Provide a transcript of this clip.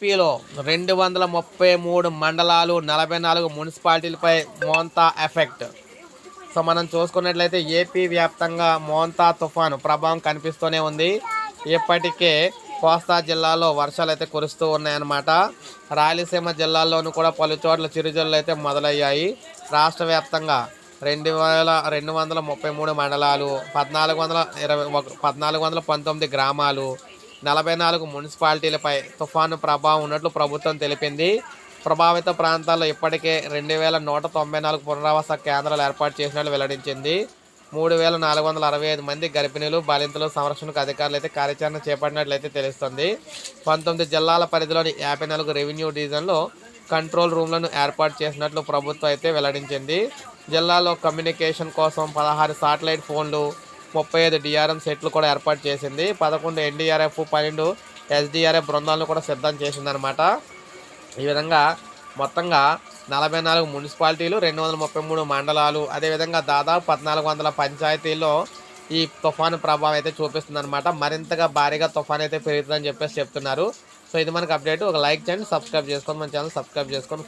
ఏపీలో రెండు వందల ముప్పై మూడు మండలాలు నలభై నాలుగు మున్సిపాలిటీలపై మోంతా ఎఫెక్ట్. సో మనం చూసుకున్నట్లయితే ఏపీ వ్యాప్తంగా మోంతా తుఫాను ప్రభావం కనిపిస్తూనే ఉంది. ఇప్పటికే కోస్తా జిల్లాలో వర్షాలు అయితే కురుస్తూ ఉన్నాయన్నమాట. రాయలసీమ జిల్లాల్లోనూ కూడా పలు చోట్ల చిరుజల్లు అయితే మొదలయ్యాయి. రాష్ట్ర వ్యాప్తంగా రెండు వేల రెండు వందల ముప్పై మూడు మండలాలు పద్నాలుగు వందల ఇరవై ఒక పద్నాలుగు వందల పంతొమ్మిది గ్రామాలు నలభై నాలుగు మున్సిపాలిటీలపై తుఫాను ప్రభావం ఉన్నట్లు ప్రభుత్వం తెలిపింది. ప్రభావిత ప్రాంతాల్లో ఇప్పటికే రెండు వేల నూట తొంభై నాలుగు పునరావాస కేంద్రాలు ఏర్పాటు చేసినట్లు వెల్లడించింది. మూడు వేల నాలుగు వందల అరవై ఐదు మంది గర్భిణీలు బాలింతలు సంరక్షణకు అధికారులు అయితే కార్యాచరణ చేపట్టినట్లయితే తెలుస్తుంది. పంతొమ్మిది జిల్లాల పరిధిలోని యాభై నాలుగు రెవెన్యూ డివిజన్లో కంట్రోల్ రూమ్లను ఏర్పాటు చేసినట్లు ప్రభుత్వం అయితే వెల్లడించింది. జిల్లాలో కమ్యూనికేషన్ కోసం పదహారు సాటిలైట్ ఫోన్లు ముప్పై ఐదు డిఆర్ఎం సెట్లు కూడా ఏర్పాటు చేసింది. పదకొండు ఎన్డీఆర్ఎఫ్ పన్నెండు ఎస్డీఆర్ఎఫ్ బృందాలను కూడా సిద్ధం చేసిందనమాట ఈ విధంగా మొత్తంగా నలభై నాలుగు మున్సిపాలిటీలు రెండు వందల ముప్పై మూడు మండలాలు అదేవిధంగా దాదాపు పద్నాలుగు వందల పంచాయతీల్లో ఈ తుఫాను ప్రభావం అయితే చూపిస్తుంది అనమాట మరింతగా భారీగా తుఫాన్ అయితే పెరుగుతుందని చెప్పేసి చెప్తున్నారు. సో ఇది మనకి అప్డేట్. ఒక లైక్ చేయండి సబ్స్క్రైబ్ చేసుకోండి మన ఛానల్ సబ్స్క్రైబ్ చేసుకోండి